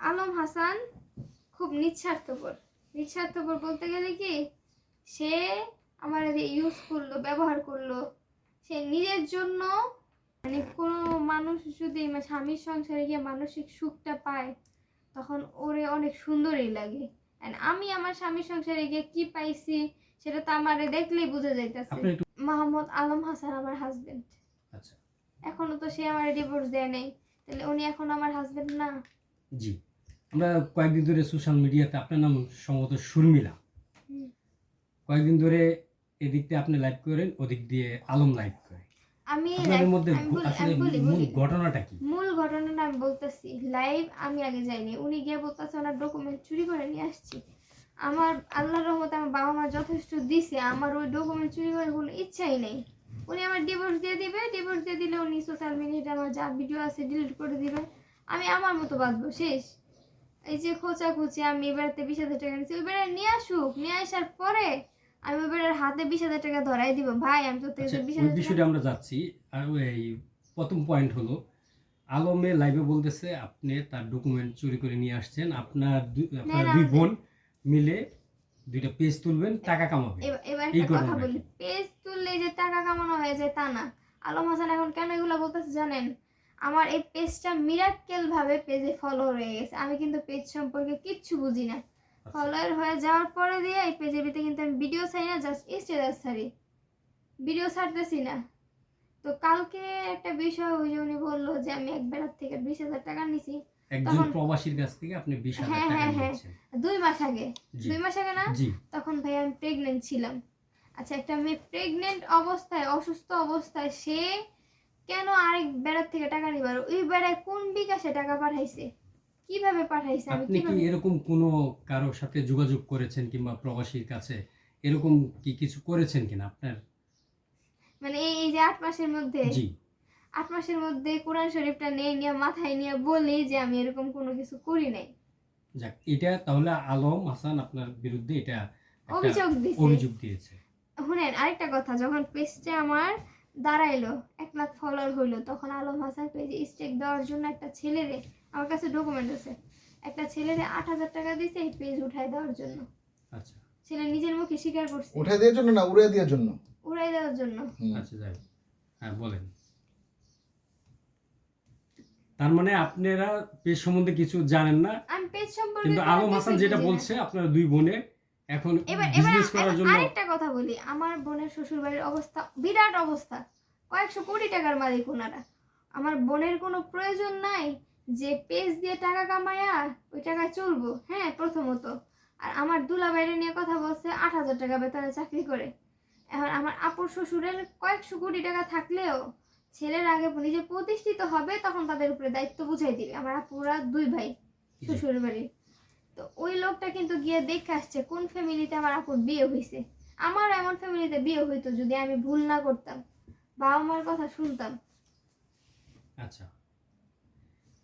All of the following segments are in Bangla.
আলম হাসান খুব নিঃস্বার্থপর নিঃস্বার্থপর বলতে গেলে কি সে আমার ইউজ করল ব্যবহার করল সে নিজের জন্য মানে কোনো মানুষ যদি স্বামীর সংসারে গিয়ে মানসিক সুখটা পায় তখন ওরে অনেক সুন্দরই লাগে। আমি আমার স্বামীর সংসারে গিয়ে কি পাইছি সেটা তো আমারে দেখলেই বোঝা যাইতেছে। মোহাম্মদ আলম হাসান আমার হাজবেন্ড আচ্ছা। এখনও তো সে আমার ডিভোর্স দেয় নাই। তাহলে উনি এখন আমার হাজবেন্ড না? জি। আমরা কয়েকদিন ধরে সোশ্যাল মিডিয়াতে আপনার নাম সম্ভবত শর্মিলা। কয়েকদিন ধরে এদিক দিয়ে আপনি লাইভ করেন ওদিক দিয়ে আলম লাইভ করে আমি আপনাদের মধ্যে আসলে মূল ঘটনাটা কি? মূল ঘটনাটা আমি বলতেছি লাইভ আমি আগে যাইনি। উনি গিয়ে বলতেছে ওনার ডকুমেন্ট চুরি করে নিয়ে আসছি। আমার আল্লাহর রহমতে আমার বাবা মা যথেষ্ট দিছে আমার ওই ডকুমেন্ট চুরি করার কোনো ইচ্ছাই নেই। উনি আমার ডিভোর্স দিয়ে দিবে ডিভোর্স দিয়ে দিলে উনি সোশ্যাল মিডিয়াতে আমার যা ভিডিও আছে ডিলিট করে দিবে। আমি আমার মতো বাঁচবো শেষ। এই যে খোঁচা খুচি আমি এবারেতে বিশ হাজার টাকা নিচ্ছি ওই বেড়ে নিয়ে আসুক নিয়ে আসার পরে আমি ওই বেড়ার হাতে বিশ হাজার টাকা ধরাই দিব। ভাই আমি তো আচ্ছা বিশ হাজার বিষয়টা আমরা যাচ্ছি। আর এই প্রথম পয়েন্ট হলো আলমে লাইভে বলতেছে আপনি তার ডকুমেন্ট চুরি করে নিয়ে আসছেন। আপনার আপনার দুই বোন মিলে দুইটা পেজ তুলবেন টাকা কামাবেন এবার এবার একটা কথা বলি পেজ তুললে যে টাকা কামানো হয়ে যায় তা না। আলম হাসান এখন কেন এগুলো বলতেছে জানেন? আমার এই পেজটা মিরাক্কেল ভাবে পেজে ফলো হয়ে গেছে। আমি কিন্তু পেজ সম্পর্কে কিচ্ছু বুঝি না। আচ্ছা। ফলোয়ার হয়ে যাওয়ার পরে দিয়ে এই পেজের ভিতরে কিন্তু আমি ভিডিও ছাড়ি না জাস্ট স্টেটাস ছাড়ি। ভিডিও ছাড়তেছি না। তো কালকে একটা বিষয় ওই যে উনি বলল যে আমি এক বেলার থেকে বিশ হাজার টাকা নিছি। একজন তখন- প্রবাসীর কাছ থেকে আপনি বিশ হাজার হ্যাঁ, টাকা হ্যাঁ, হ্যাঁ। নিয়েছেন। দুই মাস আগে। দুই মাস আগে না? জি। তখন ভাই আমি প্রেগনেন্ট ছিলাম। আচ্ছা একটা মেয়ে প্রেগনেন্ট অবস্থায় অসুস্থ অবস্থায় সে কেন আরেক বেড়ার থেকে টাকা নিবার? ওই বেড়ায় কোন বিকাশে টাকা পাঠাইছে? কীভাবে পাঠাইছে? আমি আপনি কি এরকম কোনো কারোর সাথে যোগাযোগ করেছেন কিংবা প্রবাসীর কাছে? এরকম কি কিছু করেছেন কিনা আপনার? মানে এই যে আট মাসের মধ্যে? জি। আট মাসের মধ্যে কোরআন শরীফটা নিয়ে নিয়ে মাথায় নিয়ে বলি যে আমি এরকম কোনো কিছু করি নাই। যাক এটা তাহলে আলম হাসান আপনার বিরুদ্ধে এটা অভিযোগ দিছে। অভিযোগ দিয়েছে। শুনেন আরেকটা কথা যখন পেজটা আমার দাঁড়াইলো এক লাখ ফলোয়ার হইল। তখন আলম হাসান পেজে স্টেক দেওয়ার জন্য একটা ছেলেরে আমার কাছে ডকুমেন্ট আছে একটা ছেলেরে আট হাজার টাকা দিছে এই পেজ উঠাই দেওয়ার জন্য। আচ্ছা। ছেলে নিজের মুখে স্বীকার করছে। উঠাই দেওয়ার জন্য না উড়ে দেওয়ার জন্য? উড়াই দেওয়ার জন্য। আচ্ছা যাই হ্যাঁ বলেন। তার মানে আপনারা পেজ সম্বন্ধে কিছু জানেন না আমি পেজ সম্পর্কে কিন্তু কোনো আলম হাসান যেটা বলছে আপনারা দুই বোনে এখন বিজনেস করার জন্য আরেকটা কথা বলি আমার বোনের শ্বশুর বাড়ির অবস্থা বিরাট অবস্থা কয়েকশো কোটি টাকার মালিক ওনারা। আমার বোনের কোনো প্রয়োজন নাই যে পেজ দিয়ে টাকা কামায়া ওই টাকায় চলবো হ্যাঁ প্রথমত। আর আমার দুলা বাইরে নিয়ে কথা বলছে আট হাজার টাকা বেতনে চাকরি করে। এখন আমার আপুর শ্বশুরের কয়েকশো কোটি টাকা থাকলেও ছেলের আগে নিজে প্রতিষ্ঠিত হবে তখন তাদের উপরে দায়িত্ব বুঝাই দিবে। আমার আপুরা দুই ভাই শ্বশুর বাড়ির তো ওই লোকটা কিন্তু গিয়ে দেখে আসছে কোন ফ্যামিলিতে আমার আপুর বিয়ে হয়েছে আমার এমন ফ্যামিলিতে বিয়ে হইতো যদি আমি ভুল না করতাম বাবা মার কথা শুনতাম। আচ্ছা।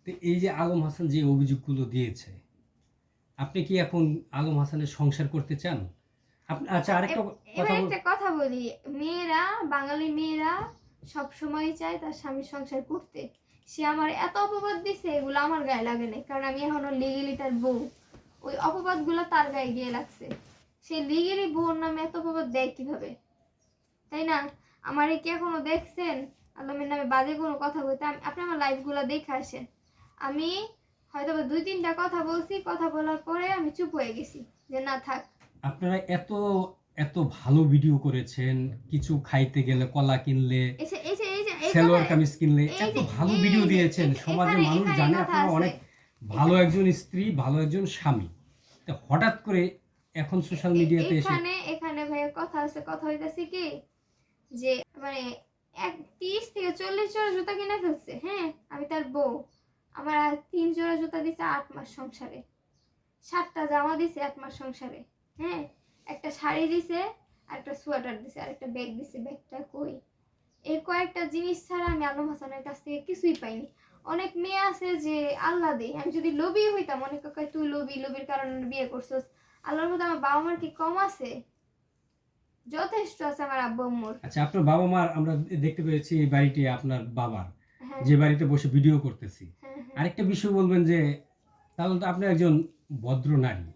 তো এই যে আলম হাসান যে অভিযোগগুলো দিয়েছে আপনি কি এখন আলম হাসানের সংসার করতে চান? আচ্ছা আরেকটা কথা একটা কথা বলি মেয়েরা বাঙালি মেয়েরা সব সময় চায় তার স্বামীর সংসার করতে। সে আমার এত অপবাদ দিছে এগুলো আমার গায়ে লাগে না কারণ আমি এখনও লিগেলি তার বউ। ওই অপবাদগুলো তার গায়ে গিয়ে লাগছে। সে লিগেলি বউর নামে এত অপবাদ দেয় কীভাবে? তাই না? আমার কি এখনও দেখছেন? আলমের নামে বাজে কোনো কথা বলতে? আমি- আপনি আমার লাইফগুলো দেখে আসেন। আমি হয়তো দুই তিনটা কথা বলছি কথা বলার পরে আমি চুপ হয়ে গেছি যে না থাক। আপনারা এত এত ভালো ভিডিও করেছেন কিছু খাইতে গেলে কলা কিনলে এই যে এই যে এই যে এই কামিজ কিনলে এত ভালো ভিডিও দিয়েছেন। সমাজের মানুষ জানে আপনারা অনেক ভালো একজন স্ত্রী, ভালো একজন স্বামী। হঠাৎ করে এখন সোশ্যাল মিডিয়াতে এসে এখানে এখানে ভাইয়ের কথা আছে কথা হইতাছে কি? যে মানে এক তিরিশ থেকে চল্লিশ জোড়া জুতা কিনে ফেলছে হ্যাঁ? আমি তার বউ। আমার তিন জোড়া জুতা দিছে আট মাস সংসারে। সাতটা জামা দিছে এক মাস সংসারে হ্যাঁ? একটা শাড়ি দিছে আর একটা সোয়েটার দিছে আর একটা ব্যাগ দিছে। ব্যাগটা কই? এই কয়েকটা জিনিস ছাড়া আমি আলম হাসানের কাছ থেকে কিছুই পাইনি। অনেক মেয়ে আছে যে আল্লাহ দেই আমি যদি লোভী হইতাম অনেক কয় তুই লোভী লোভীর কারণে বিয়ে করছস। আল্লাহর মধ্যে আমার বাবা মার কি কম আছে? যথেষ্ট আছে আমার আব্বু আম্মুর। আচ্ছা আপনার বাবা মার আমরা দেখতে পেয়েছি এই বাড়িটি আপনার বাবার হ্যাঁ। যে বাড়িতে বসে ভিডিও করতেছি। হ্যাঁ হ্যাঁ। আরেকটা বিষয় বলবেন যে তাহলে তো আপনি একজন ভদ্র নারী।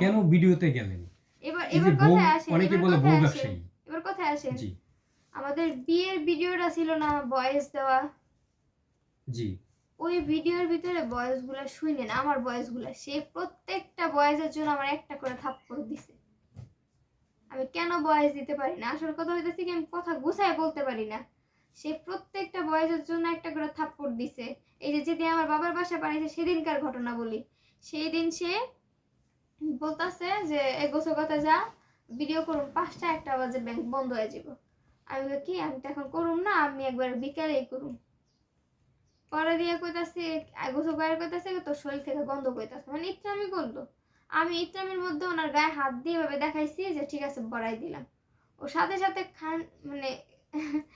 কেন ভিডিওতে গেলেন? এবার এবার বউ কথায় আসেন অনেকে বলে বউ ব্যবসায়ী। এবার কথায় আসেন। জি। আমাদের বিয়ের ভিডিওটা ছিল না ভয়েস দেওয়া। জি। ওই ভিডিওর ভিতরে বয়েসগুলো শুনেন আমার বয়েসগুলো। সে প্রত্যেকটা বয়েসের জন্য আমার একটা করে থাপ্পড় দিছে। আমি কেন বয়েস দিতে পারি না? আসল কথা হইতেছে কি, আমি কথা গুছায় বলতে পারি না। সে প্রত্যেকটা বয়েসের জন্য একটা করে থাপ্পড় দিছে। এই যে যেদিন আমার বাবার বাসা বাড়িছে সেদিনকার ঘটনা বলি। সেই দিন সে বলতাছে যে, এ গোসল কথা যা ভিডিও করুন, পাঁচটা একটা বাজে ব্যাংক বন্ধ হয়ে যাব আমি কি? আমি তো এখন করুম না, আমি একবার বিকালেই করুম। পরে দিয়ে কইতাছে গোসল গায়ের কইতাছে তোর শরীর থেকে গন্ধ কইতাছে। মানে ইত্রামি করল। আমি ইত্রামির মধ্যে ওনার গায়ে হাত দিয়ে ভাবে দেখাইছি যে ঠিক আছে বড়াই দিলাম। ও সাথে সাথে খান মানে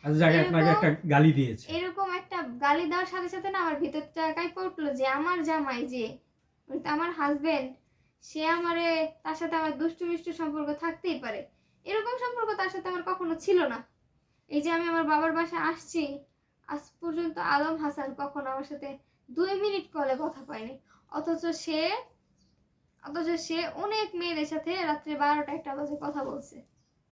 আচ্ছা একটা গালি দিয়েছে। এরকম একটা গালি দেওয়ার সাথে সাথে না আমার ভিতরটা কাইপে উঠল যে আমার জামাই যে মানে তো আমার হাজবেন্ড সে আমারে তার সাথে আমার দুষ্টু মিষ্টু সম্পর্ক থাকতেই পারে। এরকম সম্পর্ক তার সাথে আমার কখনো ছিল না। এই যে আমি আমার বাবার বাসায় আসছি আজ পর্যন্ত আলম হাসান কখনো আমার সাথে দুই মিনিট কলে কথা পায়নি অথচ সে অথচ সে অনেক মেয়েদের সাথে রাত্রে বারোটা একটা বাজে কথা বলছে।